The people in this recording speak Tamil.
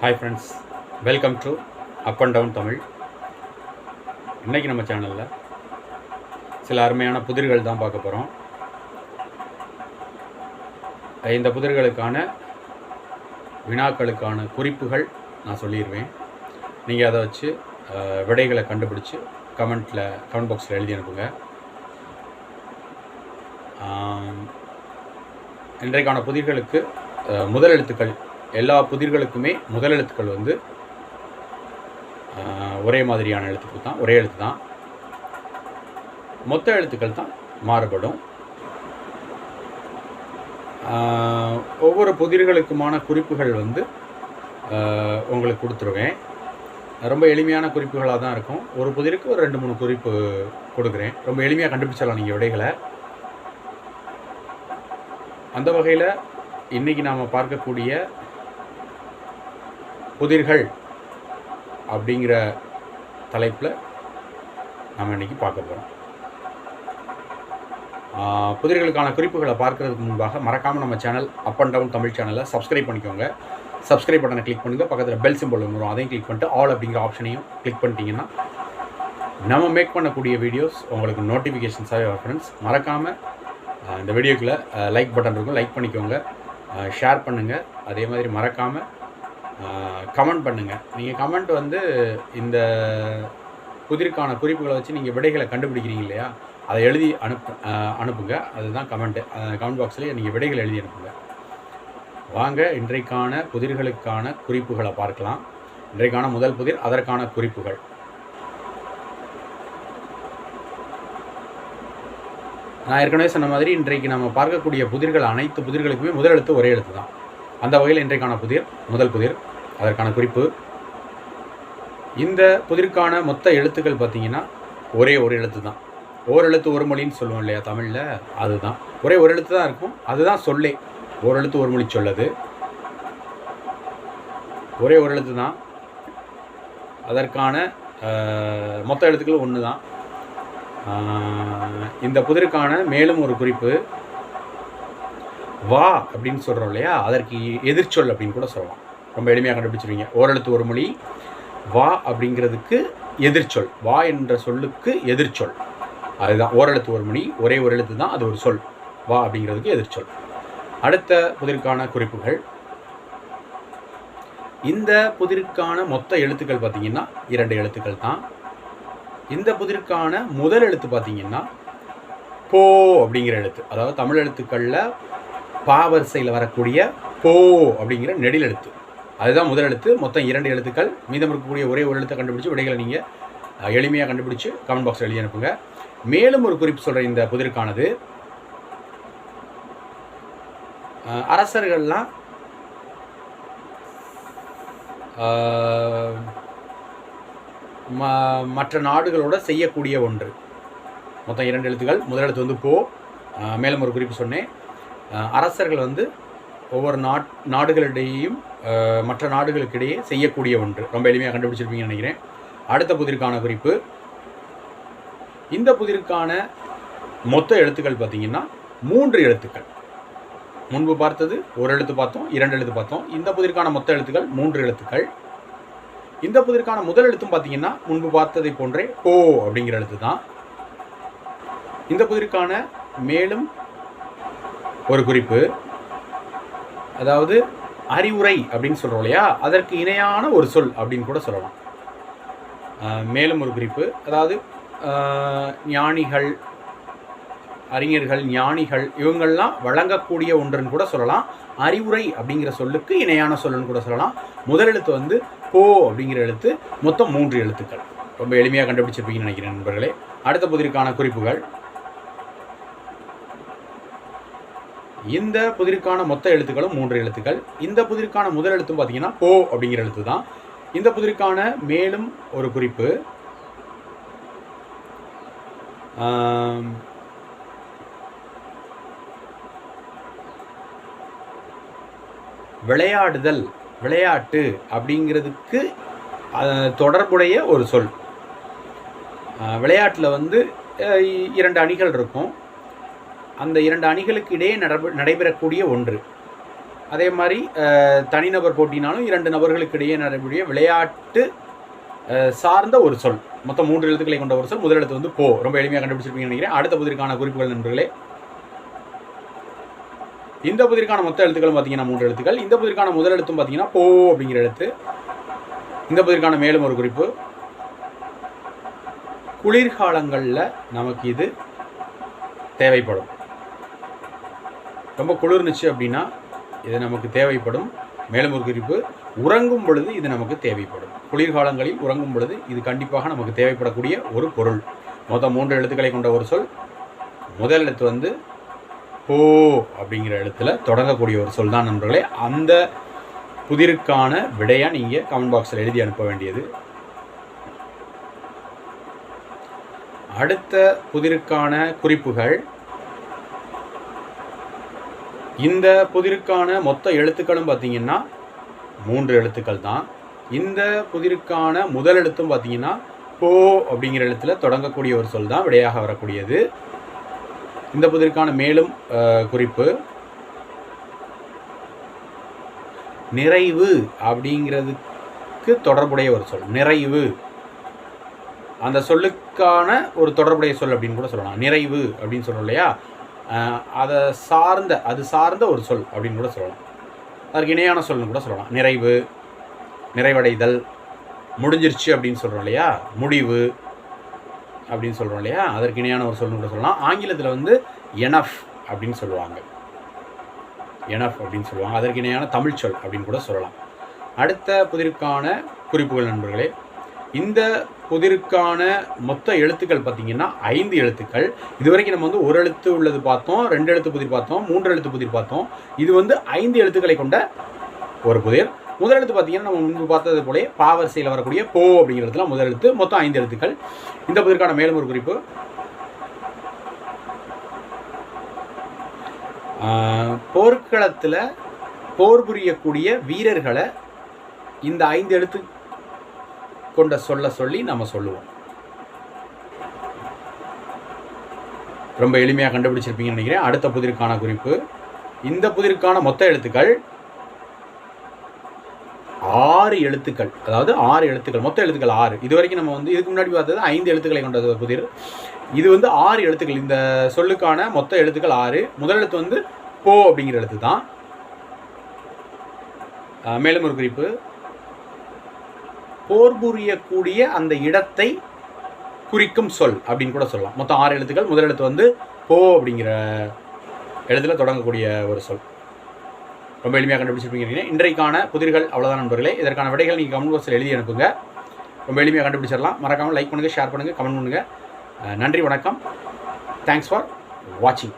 Hi friends welcome to up and down Tamil இன்றைக்கி நம்ம சேனலில் சில அருமையான புதிர்கள் தான் பார்க்க போகிறோம் இந்த புதிர்களுக்கான வினாக்களுக்கான குறிப்புகள் நான் சொல்லிடுவேன் நீங்கள் அதை வச்சு விடைகளை கண்டுபிடிச்சி கமெண்ட்டில் கமெண்ட் பாக்ஸில் எழுதி அனுப்புங்க. இன்றைக்கான புதிர்களுக்கு முதல் எழுத்துக்கள் எல்லா புதிர்களுக்குமே முதல் எழுத்துக்கள் வந்து ஒரே மாதிரியான எழுத்துக்கள் தான் ஒரே எழுத்து தான். மொத்த எழுத்துக்கள் தான் மாறுபடும். ஒவ்வொரு புதிர்களுக்குமான குறிப்புகள் வந்து உங்களுக்கு கொடுத்துருவேன். ரொம்ப எளிமையான குறிப்புகளாக தான் இருக்கும். ஒரு புதிருக்கு ஒரு ரெண்டு மூணு குறிப்பு கொடுக்குறேன். ரொம்ப எளிமையாக கண்டுபிடிச்சிடலாம் நீங்கள் விடைகளை. அந்த வகையில் இன்றைக்கி நாம் பார்க்கக்கூடிய புதிர்கள் அப்படிங்கிற தலைப்பில் நம்ம இன்றைக்கி பார்க்க போகிறோம் புதிர்களுக்கான குறிப்புகளை பார்க்கறதுக்கு முன்பாக மறக்காமல் நம்ம channel up and down Tamil சேனலை சப்ஸ்கிரைப் பண்ணிக்கோங்க. சப்ஸ்கிரைப் பட்டனை கிளிக் பண்ணுங்கள் பக்கத்தில் பெல் சிம்பிள் வரும். அதையும் கிளிக் பண்ணிட்டு ஆல் அப்படிங்கிற ஆப்ஷனையும் கிளிக் பண்ணிட்டீங்கன்னா நம்ம மேக் பண்ணக்கூடிய வீடியோஸ் உங்களுக்கு நோட்டிஃபிகேஷன்ஸாகவே வரும் ஃப்ரெண்ட்ஸ் மறக்காமல் இந்த வீடியோக்குள்ளே லைக் பட்டன் இருக்கும். லைக் பண்ணிக்கோங்க. ஷேர் பண்ணுங்கள் அதே மாதிரி மறக்காமல் கமெண்ட் பண்ணுங்கள் நீங்கள் கமெண்ட் வந்து இந்த புதிருக்கான குறிப்புகளை வச்சு நீங்கள் விடைகளை கண்டுபிடிக்கிறீங்க இல்லையா? அதை எழுதி அனுப்பு அனுப்புங்க. அதுதான் கமெண்ட்டு கமெண்ட் பாக்ஸ்லேயே நீங்கள் விடைகள் எழுதி அனுப்புங்க. வாங்க இன்றைக்கான புதிர்களுக்கான குறிப்புகளை பார்க்கலாம். இன்றைக்கான முதல் புதிர் அதற்கான குறிப்புகள். நான் ஏற்கனவே சொன்ன மாதிரி இன்றைக்கு நம்ம பார்க்கக்கூடிய புதிர்கள் அனைத்து புதிர்களுக்குமே முதல் எழுத்து ஒரே எழுத்து தான் அந்த வகையில் இன்றைக்கான புதிர் முதல் புதிர். அதற்கான குறிப்பு. இந்த புதிருக்கான மொத்த எழுத்துக்கள் பார்த்தீங்கன்னா ஒரே ஒரு எழுத்து தான். ஓர் எழுத்து ஒரு மொழின்னு சொல்லுவோம் இல்லையா தமிழில்? அதுதான். ஒரே ஒரு எழுத்து தான் இருக்கும். அதுதான் சொல்லே. ஒரு எழுத்து ஒரு மொழி சொல்லது. ஒரே ஒரு எழுத்து தான். அதற்கான மொத்த எழுத்துக்கள் ஒன்று தான் இந்த புதிருக்கான மேலும் ஒரு குறிப்பு. வா அப்படின்னு சொல்கிறோம் இல்லையா? அதற்கு எதிர்ச்சொல் அப்படின்னு கூட சொல்லலாம். ரொம்ப எளிமையாக கண்டுபிடிச்சிருவீங்க. ஓரெழுத்து ஒரு மொழி வா அப்படிங்கிறதுக்கு எதிர்ச்சொல் வா என்ற சொல்லுக்கு எதிர்ச்சொல் அதுதான். ஓரெழுத்து ஒரு மொழி ஒரே ஒரு எழுத்து தான் அது ஒரு சொல். வா அப்படிங்கிறதுக்கு எதிர்ச்சொல் அடுத்த புதிருக்கான குறிப்புகள். இந்த புதிருக்கான மொத்த எழுத்துக்கள் பார்த்தீங்கன்னா இரண்டு எழுத்துக்கள் தான். இந்த புதிருக்கான முதல் எழுத்து பார்த்தீங்கன்னா போ அப்படிங்கிற எழுத்து. அதாவது தமிழ் எழுத்துக்களில் பா வரிசையில் வரக்கூடிய போ அப்படிங்கிற நெடில் எழுத்து. அதுதான் முதல் எழுத்து. மொத்தம் இரண்டு எழுத்துக்கள். மீதம் இருக்கக்கூடிய ஒரே ஒரு எழுத்தை கண்டுபிடிச்சு விடைகளை நீங்கள் எளிமையாக கண்டுபிடிச்சு கமெண்ட் பாக்ஸில் எழுதி அனுப்புங்க. மேலும் ஒரு குறிப்பு சொல்கிற இந்த புதிர்கானது அரசர்கள்லாம் ம- மற்ற நாடுகளோட செய்யக்கூடிய ஒன்று. மொத்தம் இரண்டு எழுத்துக்கள். முதல் எழுத்து வந்து போ. மேலும் ஒரு குறிப்பு சொன்னேன். அரசர்கள் வந்து ஒவ்வொரு நாட் நாடுகளிடையேயும் மற்ற நாடுகளுக்கிடையே செய்யக்கூடிய ஒன்று. ரொம்ப எளிமையாக கண்டுபிடிச்சிருப்பீங்கன்னு நினைக்கிறேன். அடுத்த புதிருக்கான குறிப்பு. இந்த புதிருக்கான மொத்த எழுத்துக்கள் பார்த்தீங்கன்னா மூன்று எழுத்துக்கள். முன்பு பார்த்தது ஒரு எழுத்து பார்த்தோம் இரண்டு எழுத்து பார்த்தோம். இந்த புதிருக்கான மொத்த எழுத்துக்கள் மூன்று எழுத்துக்கள். இந்த புதிருக்கான முதல் எழுத்தும் பார்த்தீங்கன்னா முன்பு பார்த்ததை போன்றே ஓ அப்படிங்கிற எழுத்து தான் இந்த புதிருக்கான மேலும் ஒரு குறிப்பு. அதாவது அறிவுரை அப்படின்னு சொல்கிறோம் இல்லையா? அதற்கு இணையான ஒரு சொல் அப்படின்னு கூட சொல்லலாம். மேலும் ஒரு குறிப்பு. அதாவது ஞானிகள் அறிஞர்கள் ஞானிகள் இவங்கள்லாம் வழங்கக்கூடிய ஒன்றுன்னு கூட சொல்லலாம். அறிவுரை அப்படிங்கிற சொல்லுக்கு இணையான சொல்லுன்னு கூட சொல்லலாம். முதல் எழுத்து வந்து போ அப்படிங்கிற எழுத்து. மொத்தம் மூன்று எழுத்துக்கள். ரொம்ப எளிமையாக கண்டுபிடிச்சிருப்பீங்கன்னு நினைக்கிறேன் நண்பர்களே. அடுத்த பகுதிக்கான குறிப்புகள். இந்த புதிருக்கான மொத்த எழுத்துக்களும் மூன்று எழுத்துக்கள். இந்த புதிருக்கான முதல் எழுத்தும் பார்த்தீங்கன்னா போ அப்படிங்கிற எழுத்து தான். இந்த புதிருக்கான மேலும் ஒரு குறிப்பு. விளையாடுதல் விளையாட்டு அப்படிங்கிறதுக்கு தொடர்புடைய ஒரு சொல். விளையாட்டில் வந்து இ- இரண்டு அணிகள் இருக்கும். அந்த இரண்டு அணிகளுக்கு இடையே நடைபெறக்கூடிய ஒன்று. அதே மாதிரி தனிநபர் போட்டினாலும் இரண்டு நபர்களுக்கு இடையே நடைபெறக்கூடிய விளையாட்டு சார்ந்த ஒரு சொல். மொத்தம் மூன்று எழுத்துக்களை கொண்ட ஒரு சொல். முதல் எழுத்து வந்து போ. ரொம்ப எளிமையாக கண்டுபிடிச்சிருப்பீங்கன்னு நினைக்கிறேன். அடுத்த புதிருக்கான குறிப்புகள் நண்பர்களே. இந்த புதிருக்கான மொத்த எழுத்துக்கள் பார்த்தீங்கன்னா மூன்று எழுத்துக்கள். இந்த புதிருக்கான முதல் எழுத்தும் பார்த்தீங்கன்னா போ அப்படிங்கிற எழுத்து. இந்த புதிருக்கான மேலும் ஒரு குறிப்பு. குளிர்காலங்களில் நமக்கு இது தேவைப்படும். ரொம்ப குளிர்னுச்சு அப்படின்னா இது நமக்கு தேவைப்படும் மேலும் ஒரு குறிப்பு உறங்கும் பொழுது இது நமக்கு தேவைப்படும். குளிர்காலங்களில் உறங்கும் பொழுது இது கண்டிப்பாக நமக்கு தேவைப்படக்கூடிய ஒரு பொருள். மொத்தம் மூன்று எழுத்துக்களை கொண்ட ஒரு சொல். முதல் எழுத்து வந்து ஓ அப்படிங்கிற எழுத்துல தொடங்கக்கூடிய ஒரு சொல் தான் நண்பர்களே. அந்த புதிருக்கான விடையாக நீங்கள் கமெண்ட் பாக்ஸில் எழுதி அனுப்ப வேண்டியது. அடுத்த புதிருக்கான குறிப்புகள். இந்த புதிருக்கான மொத்த எழுத்துக்களும் பார்த்தீங்கன்னா மூன்று எழுத்துக்கள் தான். இந்த புதிருக்கான முதல் எழுத்தும் பார்த்தீங்கன்னா போ அப்படிங்கிற எழுத்துல தொடங்கக்கூடிய ஒரு சொல் தான் விடையாக வரக்கூடியது. இந்த புதிருக்கான மேலும் குறிப்பு. நிறைவு அப்படிங்கிறதுக்கு தொடர்புடைய ஒரு சொல் நிறைவு. அந்த சொல்லுக்கான ஒரு தொடர்புடைய சொல் அப்படின்னு கூட சொல்லலாம். நிறைவு அப்படின்னு சொல்றோம் இல்லையா? அதை சார்ந்த அது சார்ந்த ஒரு சொல் அப்படின்னு கூட சொல்லலாம். அதற்கு இணையான சொல்னு கூட சொல்லலாம். நிறைவு நிறைவடைதல் முடிஞ்சிருச்சு அப்படின்னு சொல்கிறோம் இல்லையா? முடிவு அப்படின்னு சொல்கிறோம் இல்லையா? அதற்கு இணையான ஒரு சொல்னு கூட சொல்லலாம். ஆங்கிலத்தில் வந்து எனஃப் அப்படின்னு சொல்லுவாங்க. எனஃப் அப்படின்னு சொல்லுவாங்க. அதற்கு இணையான தமிழ் சொல் அப்படின்னு கூட சொல்லலாம். அடுத்த புதிருக்கான குறிப்புகள் நண்பர்களே இந்த புதிருக்கான மொத்த எழுத்துக்கள் பார்த்தீங்கன்னா ஐந்து எழுத்துக்கள். இதுவரைக்கும் நம்ம வந்து ஒரு எழுத்து உள்ளது பார்த்தோம் ரெண்டு எழுத்து புதிர் பார்த்தோம் மூன்று எழுத்து புதிர் பார்த்தோம். இது வந்து ஐந்து எழுத்துக்களை கொண்ட ஒரு புதிர். முதல் எழுத்து பார்த்தீங்கன்னா நம்ம முன்பு பார்த்தது போலே பாவரிசையில் வரக்கூடிய போ அப்படிங்கிறதுலாம் முதல் எழுத்து மொத்தம் ஐந்து எழுத்துக்கள். இந்த புதிருக்கான மேலும் ஒரு குறிப்பு. போர்க்களத்தில் போர் புரியக்கூடிய வீரர்களை இந்த ஐந்து எழுத்து கொண்ட சொல்ல சொல்லி நம்ம சொல்லுவோம். ரொம்ப எளிமையாக கண்டுபிடிச்சிருப்பீங்கன்னு நினைக்கிறேன். அடுத்த புதிருக்கான குறிப்பு. இந்த புதிருக்கான மொத்த எழுத்துக்கள் ஆறு எழுத்துக்கள். அதாவது ஆறு எழுத்துக்கள். மொத்த எழுத்துக்கள் ஆறு. இது வரைக்கும் நம்ம வந்து இதுக்கு முன்னாடி பார்த்தது ஐந்து எழுத்துக்களை கொண்டது ஒரு புதிர். இது வந்து ஆறு எழுத்துக்கள். இந்த சொல்லுக்கான மொத்த எழுத்துக்கள் ஆறு. முதல் எழுத்து வந்து போ அப்படிங்கிற எழுத்து தான் மேலும் ஒரு குறிப்பு. போர் புரியக்கூடிய அந்த இடத்தை குறிக்கும் சொல் அப்படின்னு கூட சொல்லலாம். மொத்தம் ஆறு எழுத்துக்கள். முதல் எழுத்து வந்து போ அப்படிங்கிற எழுத்தில் தொடங்கக்கூடிய ஒரு சொல். ரொம்ப எளிமையாக கண்டுபிடிச்சிருப்பீங்க இன்றைக்கான புதிர்கள் அவ்வளோதான் நண்பர்களே. இதற்கான விடைகள் நீங்கள் கமெண்ட் பாக்ஸில் எழுதி அனுப்புங்க. ரொம்ப எளிமையாக கண்டுபிடிச்சிடலாம். மறக்காமல் லைக் பண்ணுங்கள் ஷேர் பண்ணுங்கள் கமெண்ட் பண்ணுங்கள் நன்றி வணக்கம். தேங்க்ஸ் ஃபார் வாட்சிங்